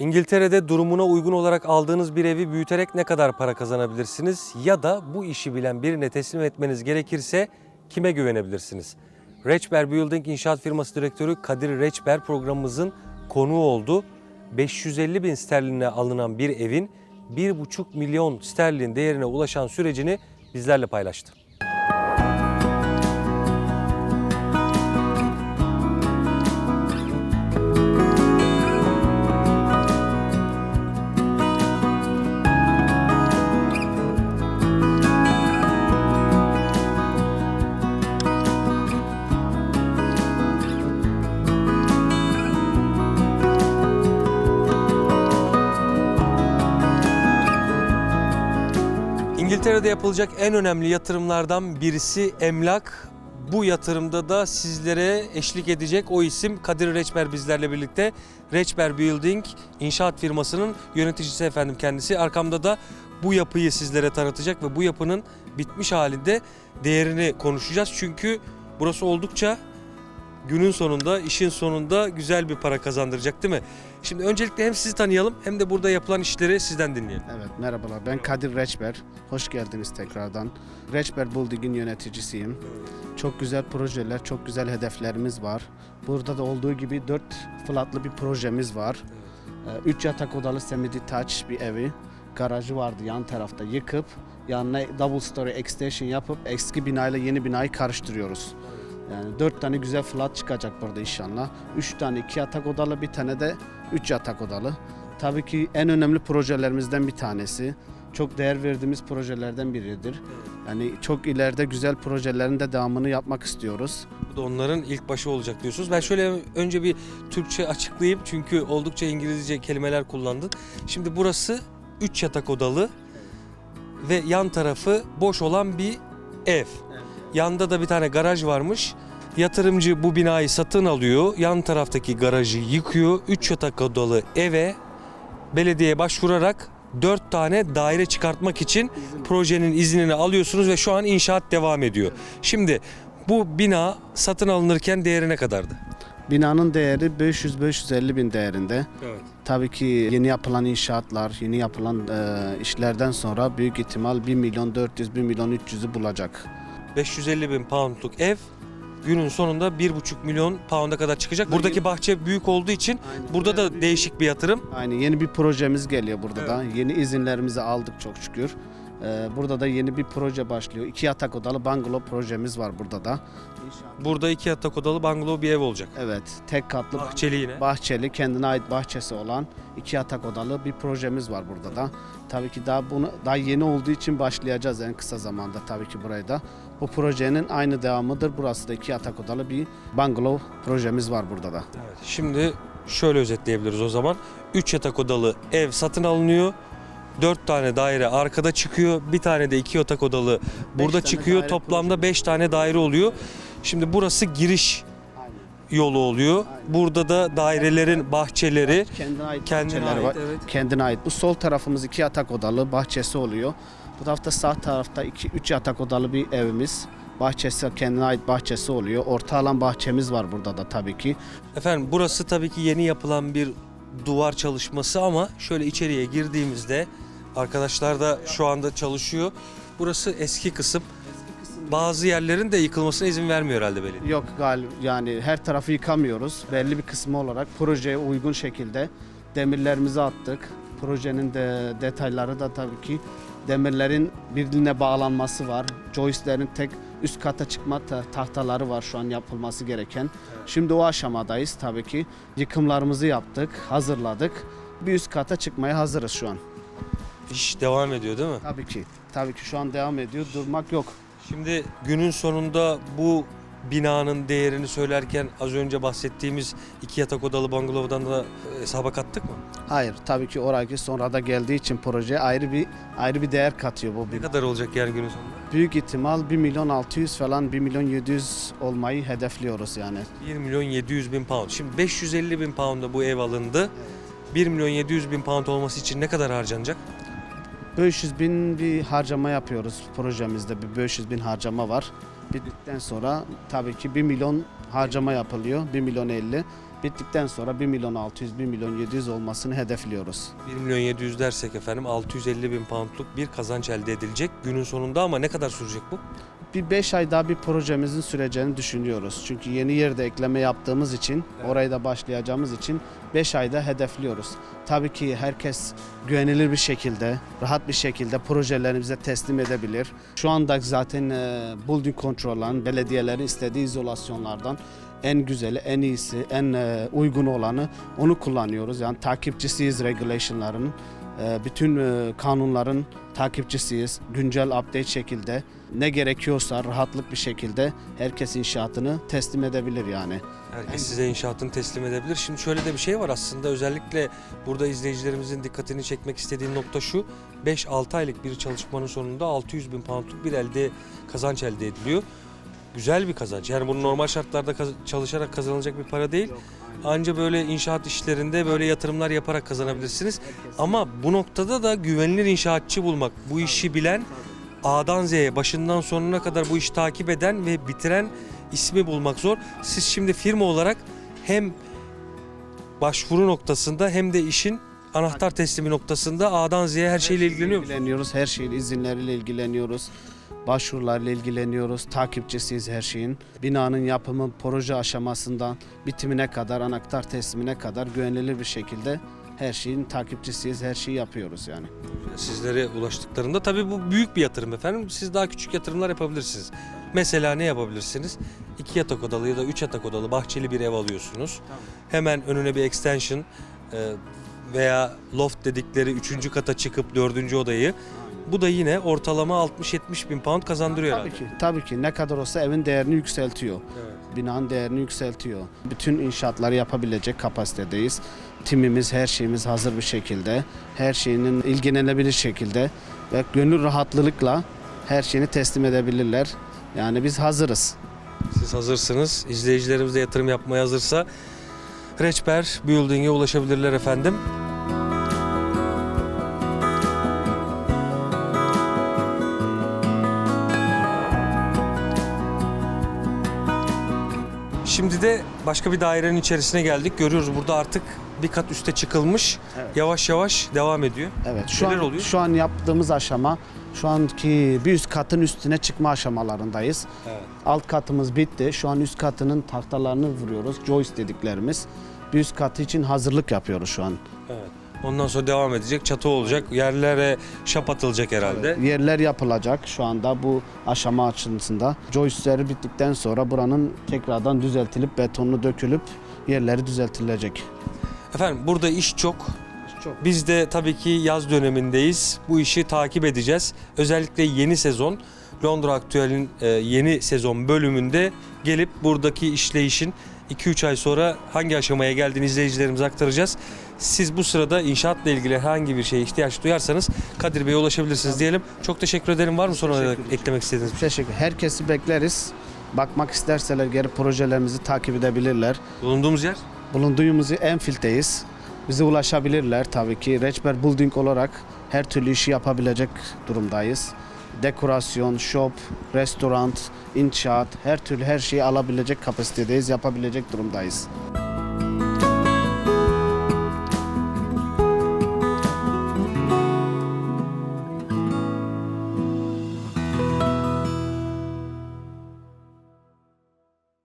İngiltere'de durumuna uygun olarak aldığınız bir evi büyüterek ne kadar para kazanabilirsiniz? Ya da bu işi bilen birine teslim etmeniz gerekirse kime güvenebilirsiniz? Reçber Building İnşaat Firması Direktörü Kadir Reçber programımızın konuğu oldu. 550 bin sterline alınan bir evin 1,5 milyon sterlin değerine ulaşan sürecini bizlerle paylaştı. İngiltere'de yapılacak en önemli yatırımlardan birisi emlak. Bu yatırımda da sizlere eşlik edecek o isim Kadir Reçber bizlerle birlikte. Reçber Building inşaat firmasının yöneticisi efendim kendisi. Arkamda da bu yapıyı sizlere tanıtacak ve bu yapının bitmiş halinde değerini konuşacağız. Çünkü burası oldukça günün sonunda, işin sonunda güzel bir para kazandıracak değil mi? Şimdi öncelikle hem sizi tanıyalım hem de burada yapılan işleri sizden dinleyelim. Evet merhabalar ben Kadir Reçber. Hoş geldiniz tekrardan. Reçber Building'in yöneticisiyim. Çok güzel projeler, çok güzel hedeflerimiz var. Burada da olduğu gibi 4 flatlı bir projemiz var. 3 yatak odalı semi-detached bir evi. Garajı vardı yan tarafta yıkıp yanına double story extension yapıp eski binayla yeni binayı karıştırıyoruz. Yani 4 tane güzel flat çıkacak burada inşallah. 3 tane 2 yatak odalı bir tane de 3 yatak odalı. Tabii ki en önemli projelerimizden bir tanesi. Çok değer verdiğimiz projelerden biridir. Yani çok ileride güzel projelerin de devamını yapmak istiyoruz. Bu da onların ilk başı olacak diyorsunuz. Ben şöyle önce bir Türkçe açıklayayım çünkü oldukça İngilizce kelimeler kullandın. Şimdi burası 3 yatak odalı ve yan tarafı boş olan bir ev. Yanda da bir tane garaj varmış. Yatırımcı bu binayı satın alıyor. Yan taraftaki garajı yıkıyor. 3 yatak odalı eve belediyeye başvurarak 4 tane daire çıkartmak için projenin iznini alıyorsunuz ve şu an inşaat devam ediyor. Şimdi bu bina satın alınırken değeri ne kadardı? Binanın değeri 500-550 bin değerinde. Evet. Tabii ki yeni yapılan inşaatlar, yeni yapılan e, işlerden sonra büyük ihtimal 1 milyon 400, 1 milyon 300'ü bulacak. 550 bin poundluk ev günün sonunda 1,5 milyon pound'a kadar çıkacak. Buradaki bahçe büyük olduğu için burada da değişik bir yatırım. Aynı yeni bir projemiz geliyor burada da. Yeni izinlerimizi aldık çok şükür. Ee, burada da yeni bir proje başlıyor. İki yatak odalı bungalow projemiz var burada da. Burada iki yatak odalı bungalow bir ev olacak. Evet, tek katlı Bahçeli yine. bahçeli, kendine ait bahçesi olan iki yatak odalı bir projemiz var burada da. Tabii ki daha bunu daha yeni olduğu için başlayacağız en kısa zamanda tabii ki burayı da. Bu projenin aynı devamıdır. Burası da iki yatak odalı bir bungalow projemiz var burada da. Evet, Şimdi şöyle özetleyebiliriz o zaman. 3 yatak odalı ev satın alınıyor. 4 tane daire arkada çıkıyor. Bir tane de 2 yatak odalı burada çıkıyor. Toplamda projemiz 5 tane daire oluyor. Şimdi burası giriş yolu oluyor. Burada da dairelerin bahçeleri Kendine ait kendine bahçeleri ait. var. Evet. kendine ait. Bu sol tarafımız iki yatak odalı bahçesi oluyor. Bu tarafta sağ tarafta iki üç yatak odalı bir evimiz. Bahçesi kendine ait bahçesi oluyor. Orta alan bahçemiz var burada da tabii ki. Efendim burası tabii ki yeni yapılan bir duvar çalışması ama şöyle içeriye girdiğimizde arkadaşlar da şu anda çalışıyor. Burası eski kısım. Bazı yerlerin de yıkılmasına izin vermiyor herhalde belediye. Yok gal yani her tarafı yıkamıyoruz. Belli bir kısmı olarak projeye uygun şekilde demirlerimizi attık. Projenin de detayları da tabii ki demirlerin birbirine bağlanması var. Joistlerin tek üst kata çıkma ta- tahtaları var şu an yapılması gereken. Şimdi o aşamadayız tabii ki. Yıkımlarımızı yaptık, hazırladık. Bir üst kata çıkmaya hazırız şu an. İş devam ediyor değil mi? Tabii ki. Tabii ki şu an devam ediyor. Durmak yok. Şimdi günün sonunda bu binanın değerini söylerken az önce bahsettiğimiz iki yatak odalı bungalovdan da hesaba kattık mı? Hayır, tabii ki oraki sonra da geldiği için projeye ayrı bir ayrı bir değer katıyor bu Ne bina. kadar olacak yani günün sonunda? Büyük ihtimal 1 milyon 600 falan 1 milyon 700 olmayı hedefliyoruz yani. 1 milyon 700 bin pound. Şimdi 550 bin pound'a bu ev alındı. 1 milyon 700 bin pound olması için ne kadar harcanacak? 500 bin bir harcama yapıyoruz projemizde bir 500 bin harcama var. Bittikten sonra tabii ki 1 milyon harcama yapılıyor 1 milyon 50. Bittikten sonra 1 milyon 600, 1 milyon 700 olmasını hedefliyoruz. 1 milyon 700 dersek efendim 650 bin poundluk bir kazanç elde edilecek günün sonunda ama ne kadar sürecek bu? Bir 5 ay daha bir projemizin süreceğini düşünüyoruz. Çünkü yeni yerde ekleme yaptığımız için, Evet. orayı da başlayacağımız için 5 ayda hedefliyoruz. Tabii ki herkes güvenilir bir şekilde, rahat bir şekilde projelerini bize teslim edebilir. Şu anda zaten e, building control'ların, belediyelerin istediği izolasyonlardan en güzeli, en iyisi, en e, uygun olanı onu kullanıyoruz. Yani takipçisiyiz regulation'ların. E, bütün e, kanunların takipçisiyiz. Güncel update şekilde ne gerekiyorsa rahatlık bir şekilde herkes inşaatını teslim edebilir yani. Herkes size inşaatını teslim edebilir. Şimdi şöyle de bir şey var aslında özellikle burada izleyicilerimizin dikkatini çekmek istediğim nokta şu. 5-6 aylık bir çalışmanın sonunda 600 bin poundluk bir elde kazanç elde ediliyor. Güzel bir kazanç. Yani bunu normal şartlarda kaz- çalışarak kazanılacak bir para değil. Anca böyle inşaat işlerinde böyle yatırımlar yaparak kazanabilirsiniz. Ama bu noktada da güvenilir inşaatçı bulmak, bu işi bilen, A'dan Z'ye başından sonuna kadar bu işi takip eden ve bitiren ismi bulmak zor. Siz şimdi firma olarak hem başvuru noktasında hem de işin anahtar teslimi noktasında A'dan Z'ye her şeyle ilgileniyor musunuz? İlgileniyoruz, her şeyin izinleriyle ilgileniyoruz. Başvurularla ilgileniyoruz, takipçisiyiz her şeyin. Binanın yapımı, proje aşamasından bitimine kadar, anahtar teslimine kadar güvenilir bir şekilde her şeyin takipçisiyiz, her şeyi yapıyoruz yani. Sizlere ulaştıklarında tabii bu büyük bir yatırım efendim. Siz daha küçük yatırımlar yapabilirsiniz. Mesela ne yapabilirsiniz? İki yatak odalı ya da üç yatak odalı bahçeli bir ev alıyorsunuz. Hemen önüne bir extension e, veya loft dedikleri üçüncü kata çıkıp dördüncü odayı. Bu da yine ortalama 60-70 bin pound kazandırıyor Tabii herhalde. ki, tabii ki ne kadar olsa evin değerini yükseltiyor. Evet. binanın değerini yükseltiyor. Bütün inşaatları yapabilecek kapasitedeyiz. Timimiz, her şeyimiz hazır bir şekilde, her şeyinin ilgilenebilir şekilde ve gönül rahatlılıkla her şeyini teslim edebilirler. Yani biz hazırız. Siz hazırsınız. İzleyicilerimiz de yatırım yapmaya hazırsa Reçber Building'e ulaşabilirler efendim. Şimdi de başka bir dairenin içerisine geldik. Görüyoruz burada artık bir kat üste çıkılmış. Evet. Yavaş yavaş devam ediyor. Evet. Şu Neler an oluyor? şu an yaptığımız aşama şu anki bir üst katın üstüne çıkma aşamalarındayız. Evet. Alt katımız bitti. Şu an üst katının tahtalarını vuruyoruz. Joist dediklerimiz. Bir üst katı için hazırlık yapıyoruz şu an. Evet. Ondan sonra devam edecek. Çatı olacak. Yerlere şap atılacak herhalde. Yerler yapılacak şu anda bu aşama açısında. Joistleri bittikten sonra buranın tekrardan düzeltilip betonlu dökülüp yerleri düzeltilecek. Efendim burada iş çok. Çok Biz de tabii ki yaz dönemindeyiz. Bu işi takip edeceğiz. Özellikle yeni sezon Londra Aktüel'in e, yeni sezon bölümünde gelip buradaki işleyişin 2-3 ay sonra hangi aşamaya geldiğini izleyicilerimize aktaracağız. Siz bu sırada inşaatla ilgili herhangi bir şeye ihtiyaç duyarsanız Kadir Bey'e ulaşabilirsiniz diyelim. Çok teşekkür ederim. Var mı ederim. eklemek istediğiniz bir şey? teşekkür. Herkesi bekleriz. Bakmak isterseler geri projelerimizi takip edebilirler. Bulunduğumuz yer? Bulunduğumuz Enfield'deyiz. Bize ulaşabilirler tabii ki. Reçber Building olarak her türlü işi yapabilecek durumdayız. Dekorasyon, shop, restoran, inşaat, her türlü her şeyi alabilecek kapasitedeyiz, yapabilecek durumdayız.